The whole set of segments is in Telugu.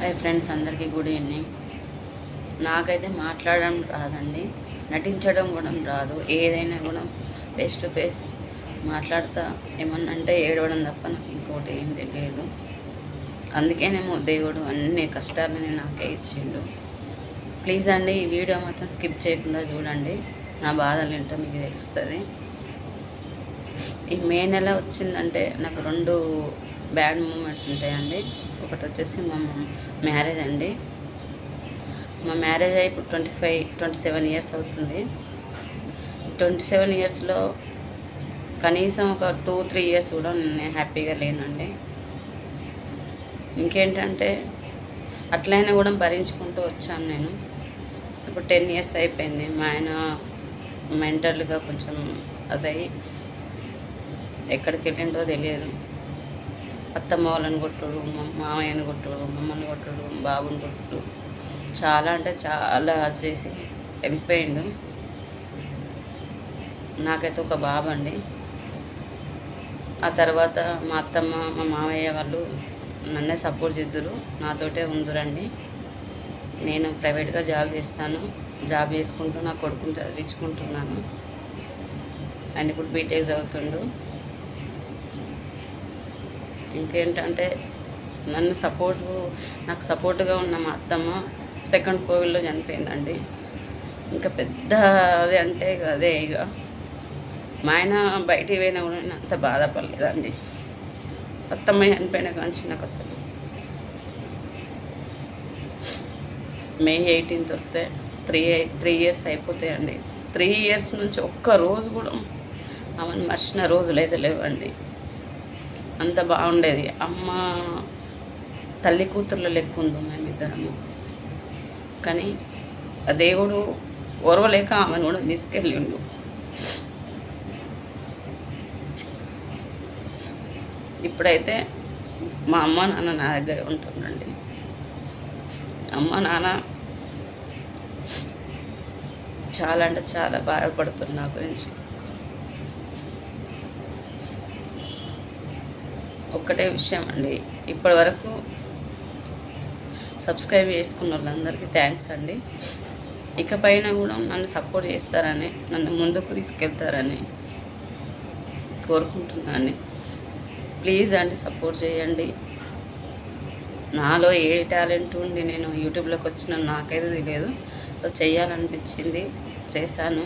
హాయ్ ఫ్రెండ్స్ అందరికీ గుడ్ ఈవినింగ్. నాకైతే మాట్లాడడం రాదండి నటించడం కూడా రాదు ఏదైనా కూడా ఫేస్ టు ఫేస్ మాట్లాడతా ఏమన్నా అంటే ఏడవడం తప్ప నాకు ఇంకోటి ఏం తెలియదు. అందుకేనేమో దేవుడు అన్ని కష్టాలని నాకే ఇచ్చిండు. ప్లీజ్ అండి ఈ వీడియో మాత్రం స్కిప్ చేయకుండా చూడండి నా బాధలు ఏంటో మీకు తెలుస్తుంది. ఈ మే నెల వచ్చిందంటే నాకు రెండు బ్యాడ్ మూమెంట్స్ ఉంటాయండి. ఒకటి వచ్చేసి మా మ్యారేజ్ అండి. మా మ్యారేజ్ అయి ఇప్పుడు twenty five twenty seven years అవుతుంది. ట్వంటీ సెవెన్ ఇయర్స్లో కనీసం ఒక టూ త్రీ ఇయర్స్ కూడా నేను హ్యాపీగా లేనండి. ఇంకేంటంటే అట్లయినా కూడా భరించుకుంటూ వచ్చాను నేను. ఇప్పుడు టెన్ ఇయర్స్ అయిపోయింది. మా ఆయన మెంటల్గా కొంచెం అదై ఎక్కడికి వెళ్ళిండో తెలియదు. అత్తమ్మ వాళ్ళని కొట్టుడు మామయ్యని కొట్టుడు మమ్మల్ని కొట్టుడు బాబుని కొట్టుడు. చాలా అంటే చాలా చేసి వెళ్ళిపోయిండు నాకైతే ఒక బాబు అండి ఆ తర్వాత మా అత్తమ్మ మా మామయ్య వాళ్ళు నన్నే సపోర్ట్ చేద్దరు నాతోటే ఉందురండి. నేను ప్రైవేట్గా జాబ్ చేస్తాను జాబ్ చేసుకుంటూ నా కొడుకుని చదివించుకుంటున్నాను. ఆయన ఇప్పుడు బీటెక్ చదువుతుండు. ఇంకేంటంటే నన్ను సపోర్ట్ నాకు సపోర్ట్గా ఉన్న మా అత్తమ్మ సెకండ్ కోవిల్లో చనిపోయిందండి. ఇంకా పెద్ద అది అంటే ఇక అదే ఇక. మా ఆయన బయటికి పోయినా కూడా నేను అంత బాధపడలేదండి. అత్తమ్మ చనిపోయిన కానీ నాకు అసలు. మే ఎయిటీన్త్ వస్తే త్రీ త్రీ ఇయర్స్ అయిపోతాయండి. త్రీ ఇయర్స్ నుంచి ఒక్క రోజు కూడా ఆమెను మర్చిన రోజులు అయితే లేవండి. అంత బాగుండేది. అమ్మ తల్లి కూతుర్ల లెక్క ఉంది మేమిద్దరము. కానీ ఆ దేవుడు ఓర్వలేక ఆమెను కూడా తీసుకెళ్ళిండు. ఇప్పుడైతే మా అమ్మ నాన్న నా దగ్గరే ఉంటుండండి. అమ్మ నాన్న చాలా అంటే చాలా బాధపడుతుంది నా గురించి. ఒక్కటే విషయం అండి. ఇప్పటి వరకు సబ్స్క్రైబ్ చేసుకున్న వాళ్ళందరికీ థ్యాంక్స్ అండి. ఇకపైన కూడా నన్ను సపోర్ట్ చేస్తారని నన్ను ముందుకు తీసుకెళ్తారని కోరుకుంటున్నాను. ప్లీజ్ అండి సపోర్ట్ చేయండి. నాలో ఏ టాలెంట్ ఉండి నేను యూట్యూబ్లోకి వచ్చిన నాకైతే తెలియదు. చేయాలనిపించింది చేశాను.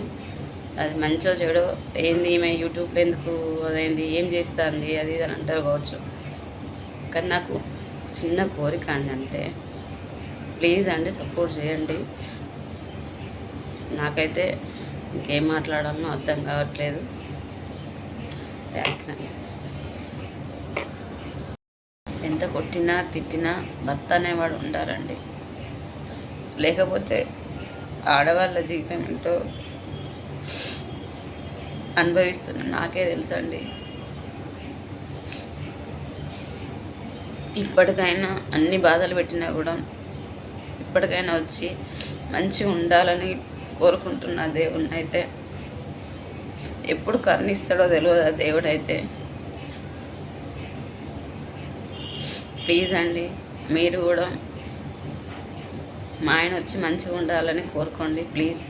అది మంచో చెడో ఏంది ఈమె యూట్యూబ్లో ఎందుకు అదేంది ఏం చేస్తుంది అది ఇది అని అంటారు కావచ్చు. కానీ నాకు చిన్న కోరిక అండి అంతే. ప్లీజ్ అండి సపోర్ట్ చేయండి. నాకైతే ఇంకేం మాట్లాడాలనో అర్థం కావట్లేదు. థ్యాంక్స్ అండి. ఎంత కొట్టినా తిట్టినా భర్త అనేవాడు ఉండాలండి. లేకపోతే ఆడవాళ్ళ జీవితం ఏంటో అనుభవిస్తున్నాను నాకే తెలుసండి. ఇప్పటికైనా అన్ని బాధలు పెట్టినా కూడా ఇప్పటికైనా వచ్చి మంచిగా ఉండాలని కోరుకుంటున్న దేవుణ్ణి అయితే ఎప్పుడు కరుణిస్తాడో తెలియదు ఆ దేవుడైతే. ప్లీజ్ అండి మీరు కూడా మా ఆయన వచ్చి మంచిగా ఉండాలని కోరుకోండి. ప్లీజ్.